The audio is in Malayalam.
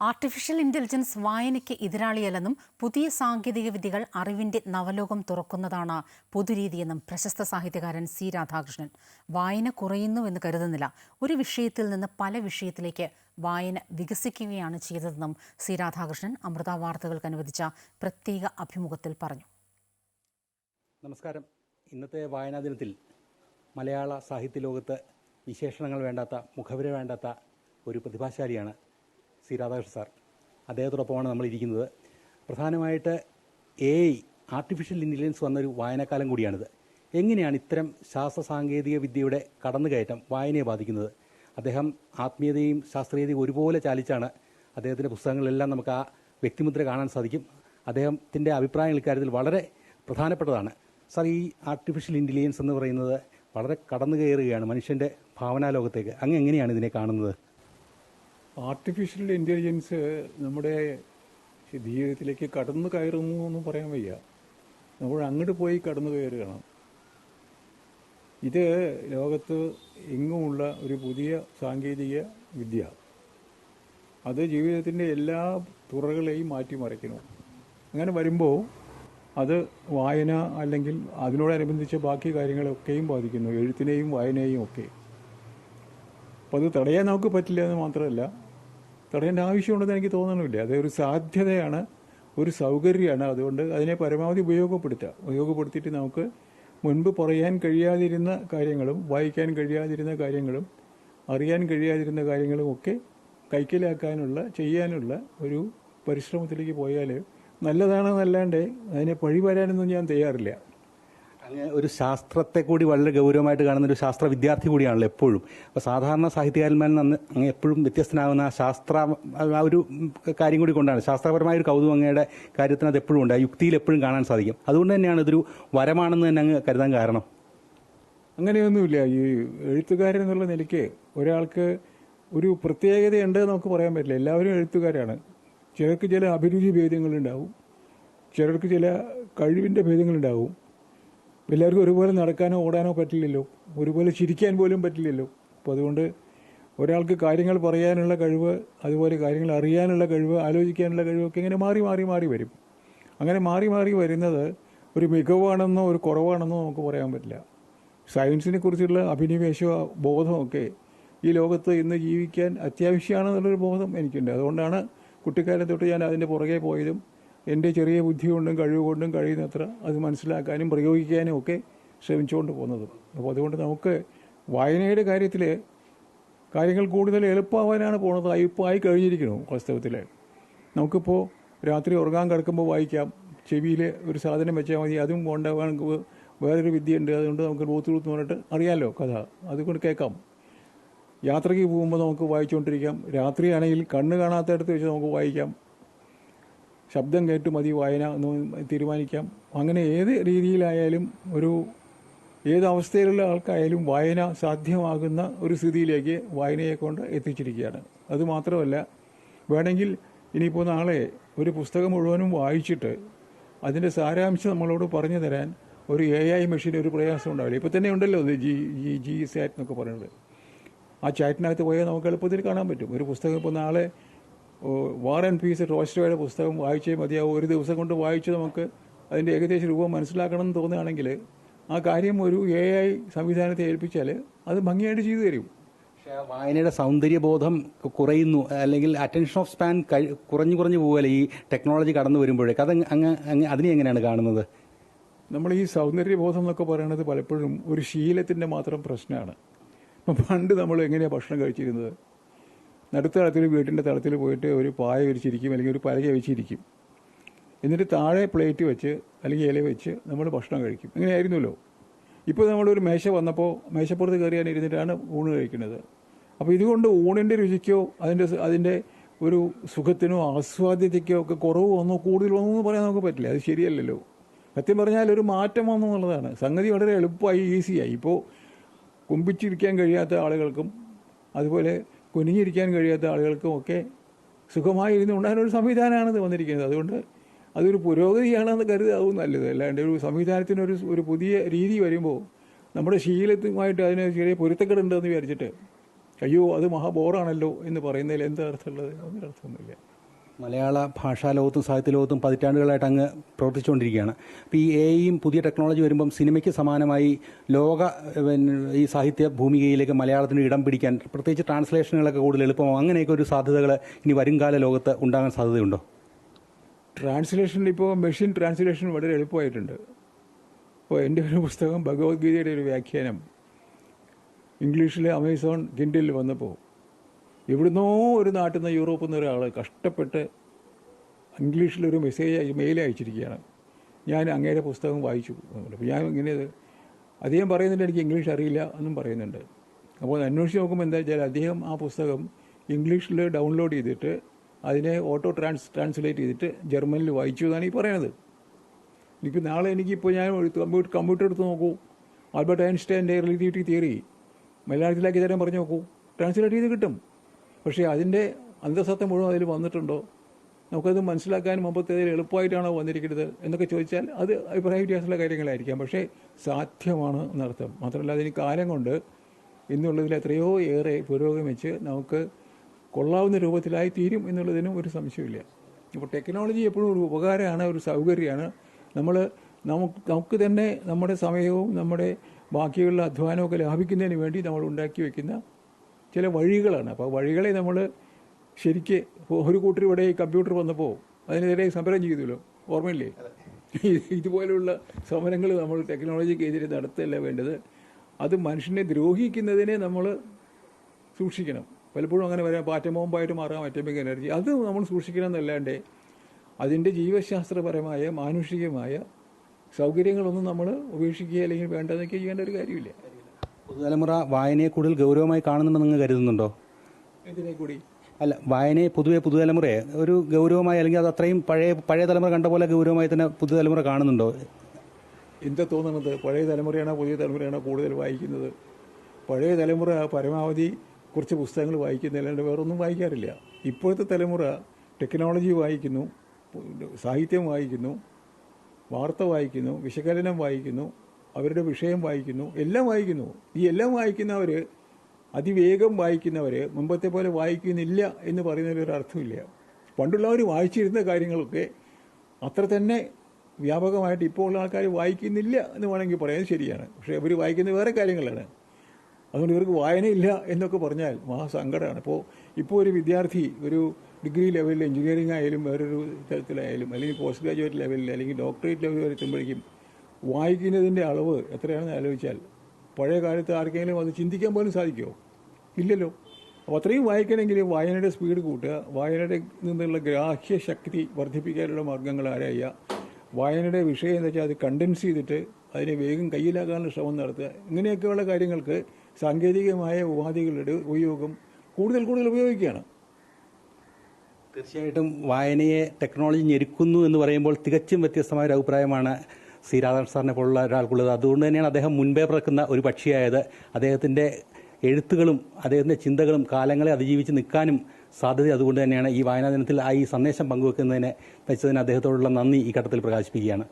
ആർട്ടിഫിഷ്യൽ ഇന്റലിജൻസ് വായനയ്ക്ക് എതിരാളിയല്ലെന്നും പുതിയ സാങ്കേതിക വിദ്യകൾ അറിവിന്റെ നവലോകം തുറക്കുന്നതാണ് പൊതുരീതിയെന്നും പ്രശസ്ത സാഹിത്യകാരൻ സി രാധാകൃഷ്ണൻ. വായന കുറയുന്നുവെന്ന് കരുതുന്നില്ല. ഒരു വിഷയത്തിൽ നിന്ന് പല വിഷയത്തിലേക്ക് വായന വികസിക്കുകയാണ് ചെയ്തതെന്നും സി രാധാകൃഷ്ണൻ അമൃത വാർത്തകൾക്ക് അനുവദിച്ച പ്രത്യേക അഭിമുഖത്തിൽ പറഞ്ഞു. നമസ്കാരം. ഇന്നത്തെ വായനാ ദിനത്തിൽ മലയാള സാഹിത്യ ലോകത്ത് വിശേഷണങ്ങൾ വേണ്ടാത്ത മുഖവര വേണ്ടാത്ത ഒരു പ്രതിഭാശാലിയാണ് സി രാധാകൃഷ്ണൻ സാർ. അദ്ദേഹത്തോടൊപ്പമാണ് നമ്മൾ ഇരിക്കുന്നത് പ്രധാനമായിട്ട് എ ഐ ആർട്ടിഫിഷ്യൽ ഇന്റലിജൻസ് വന്നൊരു വായനക്കാലം കൂടിയാണിത്. എങ്ങനെയാണ് ഇത്തരം ശാസ്ത്ര സാങ്കേതിക വിദ്യയുടെ കടന്നുകയറ്റം വായനയെ ബാധിക്കുന്നത്? അദ്ദേഹം ആത്മീയതയും ശാസ്ത്രീയതയും ഒരുപോലെ ചാലിച്ചാണ് അദ്ദേഹത്തിന്റെ പുസ്തകങ്ങളിലെല്ലാം നമുക്ക് ആ വ്യക്തിമുദ്ര കാണാൻ സാധിക്കും. അദ്ദേഹത്തിന്റെ അഭിപ്രായങ്ങൾ ഇക്കാര്യത്തിൽ വളരെ പ്രധാനപ്പെട്ടതാണ്. സാർ ഈ ആർട്ടിഫിഷ്യൽ ഇന്റലിജൻസ് എന്ന് പറയുന്നത് വളരെ കടന്നു കയറുകയാണ് മനുഷ്യന്റെ ഭാവനാലോകത്തേക്ക്. അങ്ങ് എങ്ങനെയാണ് ഇതിനെ കാണുന്നത്? ആർട്ടിഫിഷ്യൽ ഇന്റലിജൻസ് നമ്മുടെ ജീവിതത്തിലേക്ക് കടന്നു കയറുന്നു എന്ന് പറയാൻ വയ്യ. നമ്മൾ അങ്ങോട്ട് പോയി കടന്നു കയറുകയാണ്. ഇത് ലോകത്ത് എങ്ങുമുള്ള ഒരു പുതിയ സാങ്കേതിക വിദ്യ. അത് ജീവിതത്തിന്റെ എല്ലാ തുറകളെയും മാറ്റിമറിക്കുന്നു. അങ്ങനെ വരുമ്പോൾ അത് വായന അല്ലെങ്കിൽ അതിനോടനുബന്ധിച്ച ബാക്കി കാര്യങ്ങളൊക്കെയും ബാധിക്കുന്നു. എഴുത്തിനെയും വായനയെയും ഒക്കെ. അപ്പോൾ അത് തടയാൻ നമുക്ക് പറ്റില്ല എന്ന് മാത്രമല്ല തടയേണ്ട ആവശ്യമുണ്ടെന്ന് എനിക്ക് തോന്നണമില്ല. അത് ഒരു സാധ്യതയാണ് ഒരു സൗകര്യമാണ്. അതുകൊണ്ട് അതിനെ പരമാവധി ഉപയോഗപ്പെടുത്തുക. ഉപയോഗപ്പെടുത്തിയിട്ട് നമുക്ക് മുൻപ് പറയാൻ കഴിയാതിരുന്ന കാര്യങ്ങളും വായിക്കാൻ കഴിയാതിരുന്ന കാര്യങ്ങളും അറിയാൻ കഴിയാതിരുന്ന കാര്യങ്ങളും ഒക്കെ കൈക്കലാക്കാനുള്ള ചെയ്യാനുള്ള ഒരു പരിശ്രമത്തിലേക്ക് പോയാൽ നല്ലതാണെന്നല്ലാണ്ട് അതിനെ പഴി പഴിവരാനൊന്നും ഞാൻ തയ്യാറില്ല. ഒരു ശാസ്ത്രത്തെ കൂടി വളരെ ഗൗരവമായിട്ട് കാണുന്ന ഒരു ശാസ്ത്ര വിദ്യാർത്ഥി കൂടിയാണല്ലോ എപ്പോഴും. അപ്പോൾ സാധാരണ സാഹിത്യകാരന്മാരിൽ നിന്ന് അങ്ങ് എപ്പോഴും വ്യത്യസ്തനാകുന്ന ആ ശാസ്ത്ര ആ ഒരു കാര്യം കൂടി കൊണ്ടാണ്. ശാസ്ത്രപരമായ ഒരു കൗതുകം അങ്ങയുടെ കാര്യത്തിന് അത് എപ്പോഴും ഉണ്ട്. ആ യുക്തിയിൽ എപ്പോഴും കാണാൻ സാധിക്കും. അതുകൊണ്ട് തന്നെയാണ് ഇതൊരു വരമാണെന്ന് തന്നെ അങ്ങ് കരുതാൻ കാരണം. അങ്ങനെയൊന്നുമില്ല. ഈ എഴുത്തുകാരൻ എന്നുള്ള നിലയ്ക്ക് ഒരാൾക്ക് ഒരു പ്രത്യേകതയുണ്ട് നമുക്ക് പറയാൻ പറ്റില്ല. എല്ലാവരും എഴുത്തുകാരാണ്. ചിലർക്ക് ചില അഭിരുചി ഭേദങ്ങളുണ്ടാവും. ചിലർക്ക് ചില കഴിവിന്റെ ഭേദങ്ങളുണ്ടാവും. എല്ലാവർക്കും ഒരുപോലെ നടക്കാനോ ഓടാനോ പറ്റില്ലല്ലോ. ഒരുപോലെ ചിരിക്കാൻ പോലും പറ്റില്ലല്ലോ. അപ്പോൾ അതുകൊണ്ട് ഒരാൾക്ക് കാര്യങ്ങൾ പറയാനുള്ള കഴിവ് അതുപോലെ കാര്യങ്ങൾ അറിയാനുള്ള കഴിവ് ആലോചിക്കാനുള്ള കഴിവൊക്കെ ഇങ്ങനെ മാറി മാറി മാറി വരും. അങ്ങനെ മാറി മാറി വരുന്നത് ഒരു മികവാണെന്നോ ഒരു കുറവാണെന്നോ നമുക്ക് പറയാൻ പറ്റില്ല. സയൻസിനെ കുറിച്ചുള്ള അഭിനിവേശ ബോധമൊക്കെ ഈ ലോകത്ത് ഇന്ന് ജീവിക്കാൻ അത്യാവശ്യമാണെന്നുള്ളൊരു ബോധം എനിക്കുണ്ട്. അതുകൊണ്ടാണ് കുട്ടിക്കാലം തൊട്ട് ഞാൻ അതിന്റെ പുറകെ പോയതും എന്റെ ചെറിയ ബുദ്ധി കൊണ്ടും കഴിവ് കൊണ്ടും കഴിയുന്നത്ര അത് മനസ്സിലാക്കാനും പ്രയോഗിക്കാനും ഒക്കെ ശ്രമിച്ചുകൊണ്ട് പോകുന്നത്. അപ്പോൾ അതുകൊണ്ട് നമുക്ക് വായനയുടെ കാര്യത്തിൽ കാര്യങ്ങൾ കൂടുതൽ എളുപ്പമാവാനാണ് പോകുന്നത്. ആയി കഴിഞ്ഞിരിക്കുന്നു വാസ്തവത്തിൽ. നമുക്കിപ്പോൾ രാത്രി ഉറങ്ങാൻ കിടക്കുമ്പോൾ വായിക്കാം. ചെവിയിൽ ഒരു സാധനം വെച്ചാൽ മതി. അതും കൊണ്ടുപോകാൻ വേറൊരു വിദ്യയുണ്ട്. അതുകൊണ്ട് നമുക്ക് റൂത്ത് റൂത്ത് പറഞ്ഞിട്ട് അറിയാമല്ലോ കഥ. അതുകൊണ്ട് കേൾക്കാം. യാത്രയ്ക്ക് പോകുമ്പോൾ നമുക്ക് വായിച്ചുകൊണ്ടിരിക്കാം. രാത്രിയാണെങ്കിൽ കണ്ണ് കാണാത്തടത്ത് വെച്ച് നമുക്ക് വായിക്കാം. ശബ്ദം കേട്ട് മതി വായന എന്ന് തീരുമാനിക്കാം. അങ്ങനെ ഏത് രീതിയിലായാലും ഒരു ഏത് അവസ്ഥയിലുള്ള ആൾക്കായാലും വായന സാധ്യമാകുന്ന ഒരു സ്ഥിതിയിലേക്ക് വായനയെ കൊണ്ട് എത്തിച്ചിരിക്കുകയാണ്. അതുമാത്രമല്ല വേണമെങ്കിൽ ഇനിയിപ്പോൾ നാളെ ഒരു പുസ്തകം മുഴുവനും വായിച്ചിട്ട് അതിന്റെ സാരാംശം നമ്മളോട് പറഞ്ഞു തരാൻ ഒരു എ ഐ മെഷീൻ ഒരു പ്രയാസം ഉണ്ടാവില്ല. ഇപ്പോൾ തന്നെ ഉണ്ടല്ലോ അത് ജി ജി ജി സാറ്റ് എന്നൊക്കെ പറയുന്നത്. ആ ചാറ്റിനകത്ത് പോയാൽ നമുക്ക് എളുപ്പത്തിൽ കാണാൻ പറ്റും. ഒരു പുസ്തകം ഇപ്പോൾ നാളെ വാർ ആൻഡ് പീസ് ടോസ്റ്റോയുടെ പുസ്തകം വായിച്ചേ മതിയാവും. ഒരു ദിവസം കൊണ്ട് വായിച്ച് നമുക്ക് അതിന്റെ ഏകദേശ രൂപം മനസ്സിലാക്കണം എന്ന് തോന്നുകയാണെങ്കിൽ ആ കാര്യം ഒരു എ ഐ സംവിധാനത്തെ ഏൽപ്പിച്ചാൽ അത് ഭംഗിയായിട്ട് ചെയ്തു തരും. വായനയുടെ സൗന്ദര്യബോധം കുറയുന്നു അല്ലെങ്കിൽ അറ്റൻഷൻ ഓഫ് സ്പാൻ കുറഞ്ഞു കുറഞ്ഞു പോകല്ലേ ഈ ടെക്നോളജി കടന്നു വരുമ്പോഴേക്ക്. അത് അങ്ങ് അങ്ങ് അതിനെ എങ്ങനെയാണ് കാണുന്നത്? നമ്മൾ ഈ സൗന്ദര്യബോധം എന്നൊക്കെ പറയുന്നത് പലപ്പോഴും ഒരു ശീലത്തിന്റെ മാത്രം പ്രശ്നമാണ്. പണ്ട് നമ്മൾ എങ്ങനെയാണ് ഭക്ഷണം കഴിച്ചിരുന്നത്? നടുത്ത തളത്തിൽ വീട്ടിന്റെ തളത്തിൽ പോയിട്ട് ഒരു പായ വിരിച്ചിരിക്കും അല്ലെങ്കിൽ ഒരു പലക വെച്ചിരിക്കും. എന്നിട്ട് താഴെ പ്ലേറ്റ് വെച്ച് അല്ലെങ്കിൽ ഇല വെച്ച് നമ്മൾ ഭക്ഷണം കഴിക്കും. ഇങ്ങനെയായിരുന്നല്ലോ ഇപ്പോൾ നമ്മളൊരു മേശ വന്നപ്പോൾ മേശപ്പുറത്ത് കയറിയാൻ ഇരുന്നിട്ടാണ് ഊണ് കഴിക്കുന്നത്. അപ്പോൾ ഇതുകൊണ്ട് ഊണിന്റെ രുചിക്കോ അതിന്റെ അതിന്റെ ഒരു സുഖത്തിനോ ആസ്വാദ്യതയ്ക്കോ ഒക്കെ കുറവ് വന്നോ കൂടുതൽ വന്നോ എന്ന് പറയാൻ നമുക്ക് പറ്റില്ല. അത് ശരിയല്ലല്ലോ. സത്യം പറഞ്ഞാൽ ഒരു മാറ്റം വന്നു എന്നുള്ളതാണ്. സംഗതി വളരെ എളുപ്പമായി ഈസിയായി. ഇപ്പോൾ കുമ്പിച്ചിരിക്കാൻ കഴിയാത്ത ആളുകൾക്കും അതുപോലെ കുനിഞ്ഞിരിക്കാൻ കഴിയാത്ത ആളുകൾക്കും ഒക്കെ സുഖമായി ഇരുന്ന് ഉണ്ടാകാനൊരു സംവിധാനമാണ് വന്നിരിക്കുന്നത്. അതുകൊണ്ട് അതൊരു പുരോഗതിയാണെന്ന് കരുതാവും നല്ലത്. അല്ലാണ്ട് ഒരു സംവിധാനത്തിനൊരു ഒരു പുതിയ രീതി വരുമ്പോൾ നമ്മുടെ ശീലത്തുമായിട്ട് അതിന് ചെറിയ പൊരുത്തക്കെടുണ്ടെന്ന് വിചാരിച്ചിട്ട് അയ്യോ അത് മഹാബോറാണല്ലോ എന്ന് പറയുന്നതിൽ എന്താ അർത്ഥമുള്ളത്? ഒന്നും അർത്ഥമൊന്നുമില്ല മലയാള ഭാഷാ ലോകത്തും സാഹിത്യ ലോകത്തും പതിറ്റാണ്ടുകളായിട്ട് അങ്ങ് പ്രവർത്തിച്ചുകൊണ്ടിരിക്കുകയാണ്. അപ്പോൾ ഈ എയും പുതിയ ടെക്നോളജി വരുമ്പം സിനിമയ്ക്ക് സമാനമായി ലോക ഈ സാഹിത്യ ഭൂമികയിലേക്ക് മലയാളത്തിന് ഇടം പിടിക്കാൻ പ്രത്യേകിച്ച് ട്രാൻസ്ലേഷനുകളൊക്കെ കൂടുതൽ എളുപ്പമാവും അങ്ങനെയൊക്കെ ഒരു സാധ്യതകൾ ഇനി വരുംകാല ലോകത്ത് ഉണ്ടാകാൻ സാധ്യതയുണ്ടോ? ട്രാൻസ്ലേഷനിൽ ഇപ്പോൾ മെഷീൻ ട്രാൻസ്ലേഷൻ വളരെ എളുപ്പമായിട്ടുണ്ട്. ഇപ്പോൾ എന്റെ ഒരു പുസ്തകം ഭഗവത്ഗീതയുടെ ഒരു വ്യാഖ്യാനം. ഇംഗ്ലീഷിൽ അമേസോൺ കിൻഡിൽ വന്നപ്പോൾ എവിടുന്നോ ഒരു നാട്ടിൽ നിന്ന് യൂറോപ്പിൽ നിന്ന് ഒരാൾ കഷ്ടപ്പെട്ട് ഇംഗ്ലീഷിലൊരു മെസ്സേജ് മെയിൽ അയച്ചിരിക്കുകയാണ്. ഞാൻ അങ്ങേരെ പുസ്തകം വായിച്ചു. അപ്പോൾ ഞാൻ ഇങ്ങനെ അദ്ദേഹം പറയുന്നുണ്ട് എനിക്ക് ഇംഗ്ലീഷ് അറിയില്ല എന്നും പറയുന്നുണ്ട്. അപ്പോൾ അന്വേഷിച്ച് നോക്കുമ്പോൾ എന്താ വെച്ചാൽ അദ്ദേഹം ആ പുസ്തകം ഇംഗ്ലീഷിൽ ഡൗൺലോഡ് ചെയ്തിട്ട് അതിനെ ഓട്ടോ ട്രാൻസ് ട്രാൻസ്ലേറ്റ് ചെയ്തിട്ട് ജർമ്മനിൽ വായിച്ചു എന്നാണ് ഈ പറയണത്. എനിക്ക് നാളെ എനിക്കിപ്പോൾ ഞാൻ കമ്പ്യൂട്ടർ കമ്പ്യൂട്ടർ എടുത്ത് നോക്കൂ. ആൽബർട്ട് ഐൻസ്റ്റൈന്റെ റിലേറ്റിവിറ്റി തിയറി. മലയാളത്തിലാക്കി തരാൻ പറഞ്ഞു നോക്കൂ. ട്രാൻസ്ലേറ്റ് ചെയ്ത് കിട്ടും. പക്ഷേ അതിന്റെ അന്തസത്ത മുഴുവൻ അതിൽ വന്നിട്ടുണ്ടോ? നമുക്കത് മനസ്സിലാക്കാൻ മുമ്പത്തേതിൽ എളുപ്പമായിട്ടാണോ വന്നിരിക്കുന്നത് എന്നൊക്കെ ചോദിച്ചാൽ അത് അഭിപ്രായ വ്യത്യാസമുള്ള കാര്യങ്ങളായിരിക്കാം. പക്ഷേ സാധ്യമാണ് എന്നർത്ഥം. മാത്രമല്ല അതിന് കാലം കൊണ്ട് ഇന്നുള്ളതിൽ എത്രയോ ഏറെ പുരോഗമിച്ച് നമുക്ക് കൊള്ളാവുന്ന രൂപത്തിലായി തീരും എന്നുള്ളതിനും ഒരു സംശയമില്ല ഇപ്പോൾ ടെക്നോളജി എപ്പോഴും ഒരു ഉപകാരമാണ് ഒരു സൗകര്യമാണ്. നമ്മൾ നമുക്ക് നമുക്ക് തന്നെ നമ്മുടെ സമയവും നമ്മുടെ ബാക്കിയുള്ള അധ്വാനമൊക്കെ ലാഭിക്കുന്നതിന് വേണ്ടി നമ്മൾ ഉണ്ടാക്കി വെക്കുന്ന ചില വഴികളാണ്. അപ്പോൾ വഴികളെ നമ്മൾ ശരിക്ക് ഒരു കൂട്ടർ ഇവിടെ ഈ കമ്പ്യൂട്ടർ വന്നപ്പോൾ അതിനെതിരെ സമരം ചെയ്തല്ലോ. ഓർമ്മയില്ലേ? ഇതുപോലെയുള്ള സമരങ്ങൾ നമ്മൾ ടെക്നോളജിക്കെതിരെ നടത്തല്ല വേണ്ടത്. അത് മനുഷ്യനെ ദ്രോഹിക്കുന്നതിനെ നമ്മൾ സൂക്ഷിക്കണം. പലപ്പോഴും അങ്ങനെ വരാം. പാറ്റമോമ്പായിട്ട് മാറാം അറ്റമിക് എനർജി. അത് നമ്മൾ സൂക്ഷിക്കണം എന്നല്ലാണ്ട് അതിന്റെ ജീവശാസ്ത്രപരമായ മാനുഷികമായ സൗകര്യങ്ങളൊന്നും നമ്മൾ ഉപേക്ഷിക്കുക അല്ലെങ്കിൽ വേണ്ടതൊക്കെ ചെയ്യേണ്ട ഒരു കാര്യമില്ല. പുതുതലമുറ വായനയെ കൂടുതൽ ഗൗരവമായി കാണുന്നുണ്ടെന്ന് നിങ്ങൾ കരുതുന്നുണ്ടോ? ഇതിനെ കൂടി അല്ല വായനയെ പൊതുവെ പുതുതലമുറയെ ഒരു ഗൗരവമായി അല്ലെങ്കിൽ അത് അത്രയും പഴയ പഴയ തലമുറ കണ്ട പോലെ ഗൗരവമായി തന്നെ പുതുതലമുറ കാണുന്നുണ്ടോ? എന്താ തോന്നുന്നത്? പഴയ തലമുറയാണോ പുതിയ തലമുറയാണോ കൂടുതൽ വായിക്കുന്നത്? പഴയ തലമുറ പരമാവധി കുറച്ച് പുസ്തകങ്ങൾ വായിക്കുന്നതല്ലാണ്ട് വേറൊന്നും വായിക്കാറില്ല. ഇപ്പോഴത്തെ തലമുറ ടെക്നോളജി വായിക്കുന്നു സാഹിത്യം വായിക്കുന്നു വാർത്ത വായിക്കുന്നു വിശകലനം വായിക്കുന്നു അവരുടെ വിഷയം വായിക്കുന്നു എല്ലാം വായിക്കുന്നു. ഈ എല്ലാം വായിക്കുന്നവർ അതിവേഗം വായിക്കുന്നവർ മുമ്പത്തെ പോലെ വായിക്കുന്നില്ല എന്ന് പറയുന്നതിൽ ഒരു അർത്ഥമില്ല. പണ്ടുള്ളവർ വായിച്ചിരുന്ന കാര്യങ്ങളൊക്കെ അത്ര തന്നെ വ്യാപകമായിട്ട് ഇപ്പോൾ ഉള്ള ആൾക്കാർ വായിക്കുന്നില്ല എന്ന് വേണമെങ്കിൽ പറയാൻ ശരിയാണ്. പക്ഷേ അവർ വായിക്കുന്ന വേറെ കാര്യങ്ങളാണ്. അതുകൊണ്ട് ഇവർക്ക് വായനയില്ല എന്നൊക്കെ പറഞ്ഞാൽ മഹാസങ്കടമാണ്. ഇപ്പോൾ ഇപ്പോൾ ഒരു വിദ്യാർത്ഥി ഒരു ഡിഗ്രി ലെവലിൽ എഞ്ചിനീയറിംഗ് ആയാലും വേറൊരു തരത്തിലായാലും അല്ലെങ്കിൽ പോസ്റ്റ് ഗ്രാജുവേറ്റ് ലെവലിൽ അല്ലെങ്കിൽ ഡോക്ടറേറ്റ് ലെവലിൽ വരെ എത്തുമ്പോഴേക്കും വായിക്കുന്നതിന്റെ അളവ് എത്രയാണെന്ന് ആലോചിച്ചാൽ പഴയ കാലത്ത് ആർക്കെങ്കിലും അത് ചിന്തിക്കാൻ പോലും സാധിക്കുമോ ഇല്ലല്ലോ. അപ്പോൾ അത്രയും വായിക്കണമെങ്കിൽ വായനയുടെ സ്പീഡ് കൂട്ടുക വായനയുടെ നിന്നുള്ള ഗ്രാഹ്യ ശക്തി വർദ്ധിപ്പിക്കാനുള്ള മാർഗങ്ങൾ ആരായ വായനയുടെ വിഷയം എന്ന് വെച്ചാൽ അത് കണ്ടൻസ് ചെയ്തിട്ട് അതിനെ വേഗം കയ്യിലാക്കാനുള്ള ശ്രമം നടത്തുക. ഇങ്ങനെയൊക്കെയുള്ള കാര്യങ്ങൾക്ക് സാങ്കേതികമായ ഉപാധികളുടെ ഉപയോഗം കൂടുതൽ കൂടുതൽ ഉപയോഗിക്കുകയാണ്. തീർച്ചയായിട്ടും വായനയെ ടെക്നോളജി ഞെരുക്കുന്നു എന്ന് പറയുമ്പോൾ തികച്ചും വ്യത്യസ്തമായ ഒരു അഭിപ്രായമാണ് സി രാധാകൃഷ്ണൻ സാറിനെ പോലുള്ള ഒരാൾക്കുള്ളത് അതുകൊണ്ട് തന്നെയാണ് അദ്ദേഹം മുൻപേ പിറക്കുന്ന ഒരു പക്ഷിയായത്. അദ്ദേഹത്തിന്റെ എഴുത്തുകളും അദ്ദേഹത്തിന്റെ ചിന്തകളും കാലങ്ങളെ അതിജീവിച്ച് നിൽക്കാനും സാധ്യത അതുകൊണ്ട് തന്നെയാണ് ഈ വായനാ ദിനത്തിൽ ആ ഈ സന്ദേശം പങ്കുവെക്കുന്നതിന് വെച്ചതിന് അദ്ദേഹത്തോടുള്ള നന്ദി ഈ ഘട്ടത്തിൽ പ്രകാശിപ്പിക്കുകയാണ്.